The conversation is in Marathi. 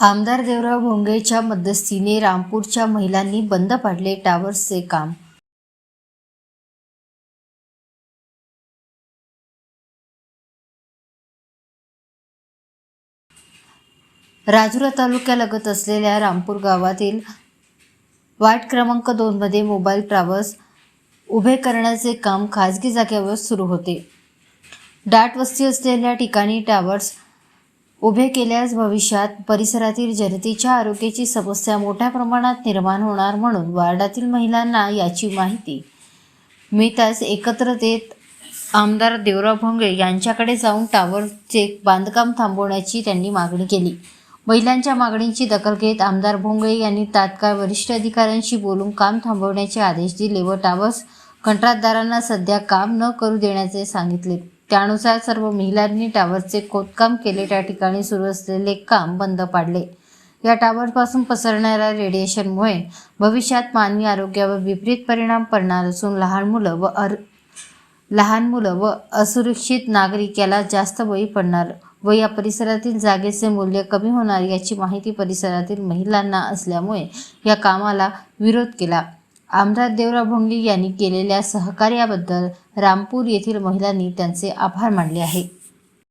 आमदार देवराव भोंगेच्या मध्यस्थीने रामपूरच्या महिलांनी बंद पाडले टावर्सचे काम. राजुरा तालुक्यालगत असलेल्या रामपूर गावातील वार्ड क्रमांक दोनमध्ये मोबाईल टावर्स उभे करण्याचे काम खाजगी जागेवर सुरू होते. दाट वस्ती असलेल्या ठिकाणी टावर्स उभे केल्यास भविष्यात परिसरातील जनतेच्या आरोग्याची समस्या मोठ्या प्रमाणात निर्माण होणार म्हणून वार्डातील महिलांना याची माहिती. मिळताच एकत्र येत आमदार देवराव भोंगे यांच्याकडे जाऊन टावरचे बांधकाम थांबवण्याची त्यांनी मागणी केली. महिलांच्या मागणीची दखल घेत आमदार भोंगे यांनी तात्काळ वरिष्ठ अधिकाऱ्यांशी बोलून काम थांबवण्याचे आदेश दिले व टावर्स कंत्राटदारांना सध्या काम न करू देण्याचे सांगितले. त्यानुसार सर्व महिलांनी टावरचे खोदकाम केले. त्या ठिकाणी सुरू असलेले काम बंद पाडले. या टावरपासून पसरणाऱ्या रेडिएशनमुळे भविष्यात मानवी आरोग्यावर विपरीत परिणाम पडणार असून लहान मुलं व अर लहान मुलं व असुरक्षित नागरिक याला जास्त बळी पडणार व या परिसरातील जागेचे मूल्य कमी होणार याची माहिती परिसरातील महिलांना असल्यामुळे या कामाला विरोध केला. आमदार देवराव भोंगे यांनी केलेल्या सहकार्याबद्दल रामपूर येथील महिलांनी त्यांचे आभार मानले आहे